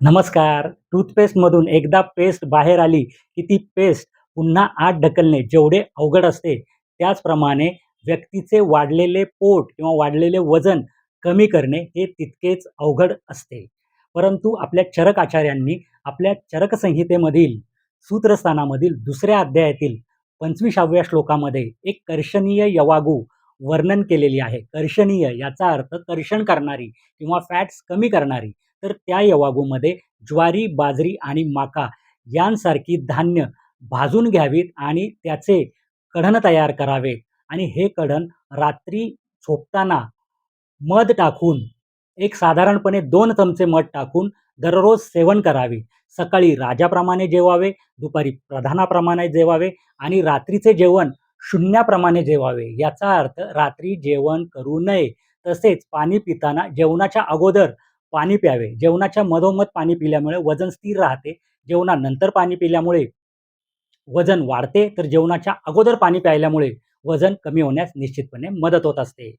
नमस्कार. टूथपेस्टमधून एकदा पेस्ट बाहेर आली की ती पेस्ट पुन्हा आत ढकलणे जेवढे अवघड असते त्याचप्रमाणे व्यक्तीचे वाढलेले पोट किंवा वाढलेले वजन कमी करणे हे तितकेच अवघड असते. परंतु आपल्या चरक आचार्यांनी आपल्या चरकसंहितेमधील सूत्रस्थानामधील दुसऱ्या अध्यायातील पंचवीसाव्या श्लोकामध्ये एक कर्षणीय यवागू वर्णन केलेली आहे. कर्षणीय याचा अर्थ कर्षण करणारी किंवा फॅट्स कमी करणारी. तर त्या यवागूमध्ये ज्वारी बाजरी आणि माका यांसारखी धान्य भाजून घ्यावीत आणि त्याचे कढण तयार करावेत आणि हे कढण रात्री झोपताना मध टाकून एक साधारणपणे दोन चमचे मध टाकून दररोज सेवन करावे. सकाळी राजाप्रमाणे जेवावे दुपारी प्रधानाप्रमाणे जेवावे आणि रात्रीचे जेवण शून्याप्रमाणे जेवावे. याचा अर्थ रात्री जेवण करू नये. तसेच पाणी पिताना जेवणाच्या अगोदर पाणी प्यावे. जेवणाच्या मधोमध पाणी पिल्यामुळे वजन स्थिर राहते. जेवणानंतर पाणी पिल्यामुळे वजन वाढते. तर जेवणाच्या अगोदर पाणी प्यायल्यामुळे वजन कमी होण्यास निश्चितपणे मदत होत असते.